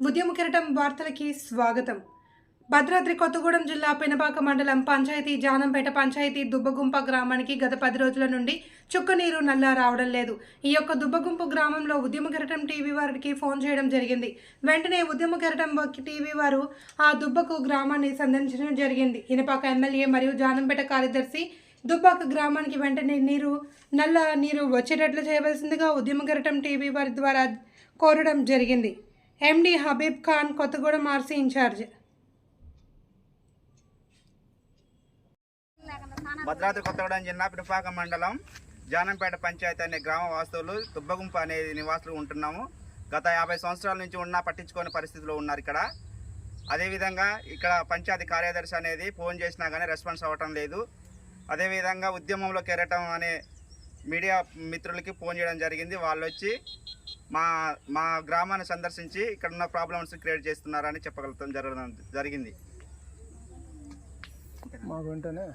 ఉద్యమ కిరటం వార్తలకి స్వాగతం. భద్రాద్రి కొత్తగూడెం జిల్లా పినపాక మండలం పంచాయతీ జానంపేట పంచాయతీ దుబ్బగుంప గ్రామానికి గత పది రోజుల నుండి చుక్కనీరు నల్లా రావడం లేదు. ఈ యొక్క దుబ్బగుంపు గ్రామంలో ఉద్యమ కెరటం టీవీ వారికి ఫోన్ చేయడం జరిగింది. వెంటనే ఉద్యమ కెరటం టీవీ వారు ఆ దుబ్బకు గ్రామాన్ని సందర్శించడం జరిగింది. ఇనపాక ఎమ్మెల్యే మరియు జానంపేట కార్యదర్శి దుబ్బాక గ్రామానికి వెంటనే నీరు నల్ల నీరు వచ్చేటట్లు చేయవలసిందిగా ఉద్యమ కెరటం టీవీ వారి ద్వారా కోరడం జరిగింది. MD Habib Khan Kothagudem RC incharge Bhadradri Kothagudem జిల్లా పిడుపాక మండలం జానంపేట పంచాయతీ అనే గ్రామ వాస్తువులు దుబ్బగుంప అనే నివాసులు ఉంటున్నాము. గత యాభై సంవత్సరాల నుంచి ఉన్నా పట్టించుకోని పరిస్థితిలో ఉన్నారు ఇక్కడ. అదేవిధంగా ఇక్కడ పంచాయతీ కార్యదర్శి అనేది ఫోన్ చేసినా కానీ రెస్పాన్స్ అవ్వటం లేదు. అదేవిధంగా ఉద్యమంలో కెరటం అనే మీడియా మిత్రులకి ఫోన్ చేయడం జరిగింది. వాళ్ళు వచ్చి మా మా గ్రామాన్ని సందర్శించి ఇక్కడ ఉన్న ప్రాబ్లమ్స్ క్రియేట్ చేస్తున్నారని చెప్పగలుగుతాం. జరగడం జరిగింది. మాకు వెంటనే